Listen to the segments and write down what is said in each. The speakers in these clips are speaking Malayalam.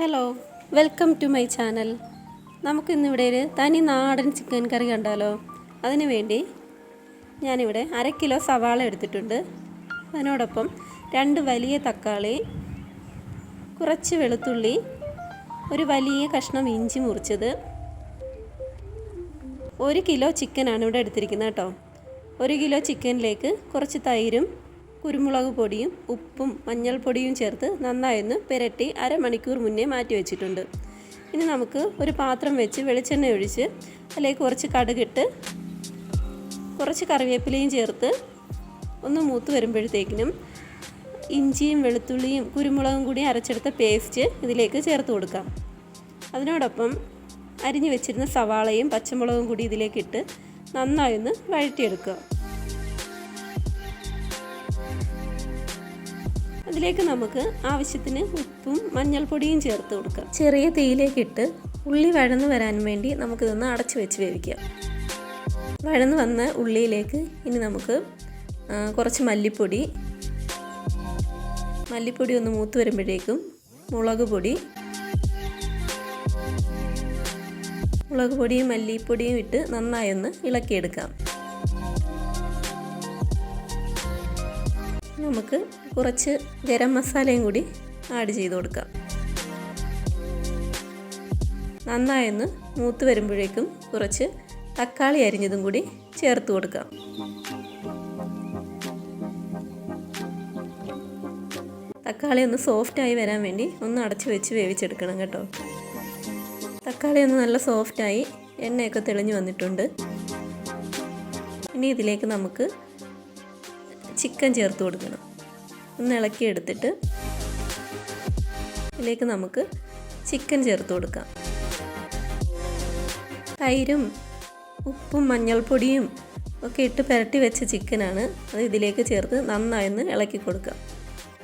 Hello welcome to my channel നമുക്കിന്നിവിടെ ഒരു തനി നാടൻ ചിക്കൻ കറി കണ്ടാലോ? അതിനു വേണ്ടി ഞാനിവിടെ അര കിലോ സവാള എടുത്തിട്ടുണ്ട്. അതിനോടൊപ്പം രണ്ട് വലിയ തക്കാളി കുറച്ച് വെളുത്തുള്ളി ഒരു വലിയ കഷ്ണം ഇഞ്ചി മുറിച്ചത്. ഒരു കിലോ ചിക്കനാണ് ഇവിടെ എടുത്തിരിക്കുന്നത് കേട്ടോ. ഒരു കിലോ ചിക്കനിലേക്ക് കുറച്ച് തൈരും കുരുമുളക് പൊടിയും ഉപ്പും മഞ്ഞൾപ്പൊടിയും ചേർത്ത് നന്നായൊന്ന് പുരട്ടി അരമണിക്കൂർ മുന്നേ മാറ്റി വെച്ചിട്ടുണ്ട്. ഇനി നമുക്ക് ഒരു പാത്രം വെച്ച് വെളിച്ചെണ്ണ ഒഴിച്ച് അതിലേക്ക് കുറച്ച് കടുകിട്ട് കുറച്ച് കറിവേപ്പിലയും ചേർത്ത് ഒന്ന് മൂത്ത് വരുമ്പോഴത്തേക്കിനും ഇഞ്ചിയും വെളുത്തുള്ളിയും കുരുമുളകും കൂടി അരച്ചെടുത്ത പേസ്റ്റ് ഇതിലേക്ക് ചേർത്ത് കൊടുക്കാം. അതിനോടൊപ്പം അരിഞ്ഞു വെച്ചിരുന്ന സവാളയും പച്ചമുളകും കൂടി ഇതിലേക്കിട്ട് നന്നായൊന്ന് വഴറ്റിയെടുക്കുക. അതിലേക്ക് നമുക്ക് ആവശ്യത്തിന് ഉപ്പും മഞ്ഞൾപ്പൊടിയും ചേർത്ത് കൊടുക്കാം. ചെറിയ തീയിലേക്കിട്ട് ഉള്ളി വഴന്ന് വരാൻ വേണ്ടി നമുക്കിതൊന്ന് അടച്ചു വെച്ച് വേവിക്കാം. വഴന്ന് വന്ന ഉള്ളിയിലേക്ക് ഇനി നമുക്ക് കുറച്ച് മല്ലിപ്പൊടി. മല്ലിപ്പൊടി ഒന്ന് മൂത്ത് വരുമ്പോഴേക്കും മുളക് പൊടി. മുളക് പൊടിയും മല്ലിപ്പൊടിയും ഇട്ട് നന്നായി ഒന്ന് ഇളക്കിയെടുക്കാം. നമുക്ക് കുറച്ച് ഗരം മസാലയും കൂടി ആഡ് ചെയ്ത് കൊടുക്കാം. നന്നായൊന്ന് മൂത്ത് വരുമ്പോഴേക്കും കുറച്ച് തക്കാളി അരിഞ്ഞതും കൂടി ചേർത്ത് കൊടുക്കാം. തക്കാളി ഒന്ന് സോഫ്റ്റായി വരാൻ വേണ്ടി ഒന്ന് അടച്ച് വെച്ച് വേവിച്ചെടുക്കണം കേട്ടോ. തക്കാളി ഒന്ന് നല്ല സോഫ്റ്റായി എണ്ണയൊക്കെ തെളിഞ്ഞു വന്നിട്ടുണ്ട്. ഇനി ഇതിലേക്ക് നമുക്ക് ചിക്കൻ ചേർത്ത് കൊടുക്കണം. ഒന്ന് ഇളക്കി എടുത്തിട്ട് ഇതിലേക്ക് നമുക്ക് ചിക്കൻ ചേർത്ത് കൊടുക്കാം. തൈരും ഉപ്പും മഞ്ഞൾപ്പൊടിയും ഒക്കെ ഇട്ട് പുരട്ടി വെച്ച ചിക്കനാണ് അത് ഇതിലേക്ക് ചേർത്ത് നന്നായൊന്ന് ഇളക്കി കൊടുക്കാം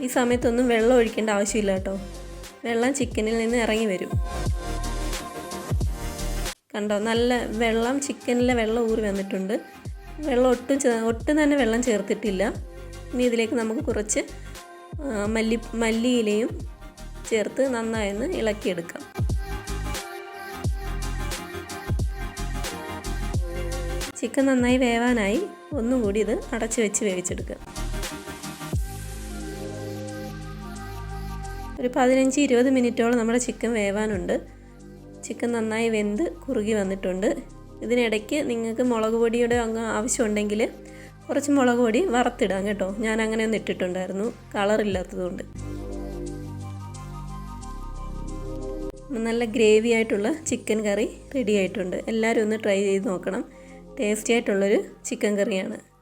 ഈ സമയത്തൊന്നും വെള്ളം ഒഴിക്കേണ്ട ആവശ്യമില്ല കേട്ടോ. വെള്ളം ചിക്കനിൽ നിന്ന് ഇറങ്ങി വരും. കണ്ടോ? നല്ല വെള്ളം ചിക്കനിലെ വെള്ളം ഊറി വന്നിട്ടുണ്ട്. വെള്ളം ഒട്ടും ഒട്ടും തന്നെ വെള്ളം ചേർത്തിട്ടില്ല. ഇനി ഇതിലേക്ക് നമുക്ക് കുറച്ച് മല്ലി മല്ലിയിലയും ചേർത്ത് നന്നായൊന്ന് ഇളക്കിയെടുക്കാം. ചിക്കൻ നന്നായി വേവാനായി ഒന്നും കൂടി ഇത് അടച്ചു വെച്ച് വേവിച്ചെടുക്കുക. ഒരു പതിനഞ്ച് ഇരുപത് മിനിറ്റോളം നമ്മുടെ ചിക്കൻ വേവാനുണ്ട്. ചിക്കൻ നന്നായി വെന്ത് കുറുകി വന്നിട്ടുണ്ട്. ഇതിനിടയ്ക്ക് നിങ്ങൾക്ക് മുളക് പൊടിയുടെ അങ്ങ് ആവശ്യമുണ്ടെങ്കിൽ കുറച്ച് മുളക് പൊടി വറുത്തിടാം കേട്ടോ. ഞാൻ അങ്ങനെ ഒന്ന് ഇട്ടിട്ടുണ്ടായിരുന്നു. കളറില്ലാത്തതുകൊണ്ട് നല്ല ഗ്രേവി ആയിട്ടുള്ള ചിക്കൻ കറി റെഡി ആയിട്ടുണ്ട്. എല്ലാവരും ഒന്ന് ട്രൈ ചെയ്ത് നോക്കണം. ടേസ്റ്റി ആയിട്ടുള്ളൊരു ചിക്കൻ കറിയാണ്.